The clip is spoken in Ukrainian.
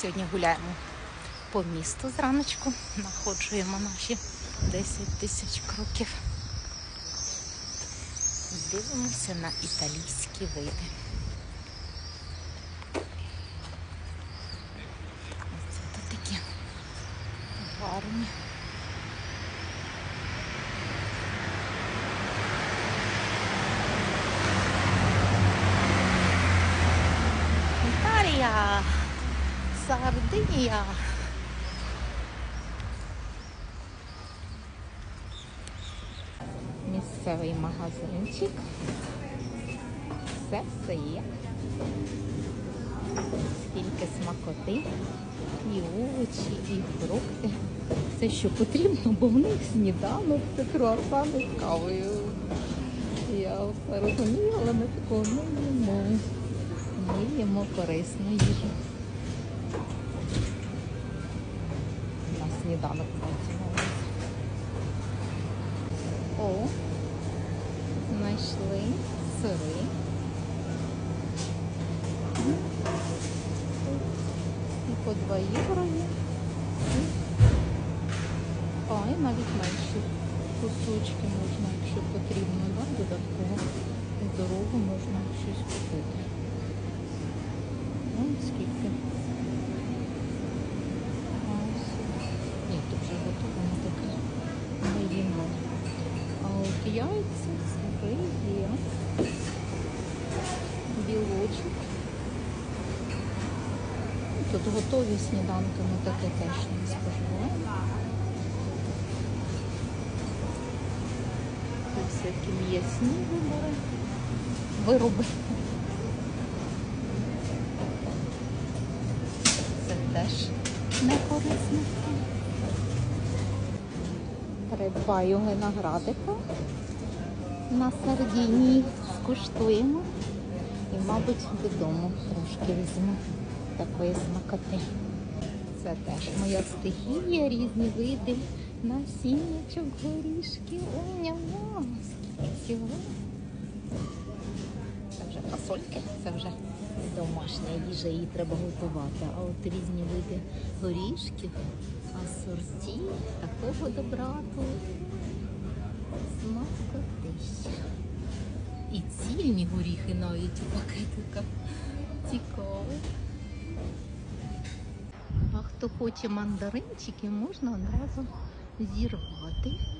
Сьогодні гуляємо по місту зраночку, находжуємо наші 10 тисяч кроків. Дивимося на італійські види. Оце тут такі гарні. Італія, Сардинія. Місцевий магазинчик. Все все є. Скільки смакоти, і овочі, і фрукти. Все, що потрібно, бо в них сніданок це круасани з кавою. Я все розумію, але ми такого не їмо. Ми їмо корисну їжу. На сніданок. О, знайшли сири. І по 2 євро є. А, і навіть менші кусочки можна, якщо потрібно, да, додатково. Дорогу можна щось купити. Ну, скільки? А, ось. Ні, тут вже готово, не таке. Ми їмо. А от яйця, сири є. Білочок. Тут готові сніданки, ми таке теж не споживаємо. Тут всякі м'ясні вибори. Вироби. Це теж не корисно. Придбаю виноградика на Сардинії, скуштуємо і, мабуть, додому трошки візьму такої смакоти. Це теж моя стихія, різні види насіннячок, горішків. О, няма, скільки всього. Це вже фасольки, це вже домашня їжа, її треба готувати. А от різні види горішків, асорті, такого добрату. Смакотища. І цільні горіхи навіть у пакетиках. Цікаво. А хто хоче мандаринчики, можна одразу зірвати.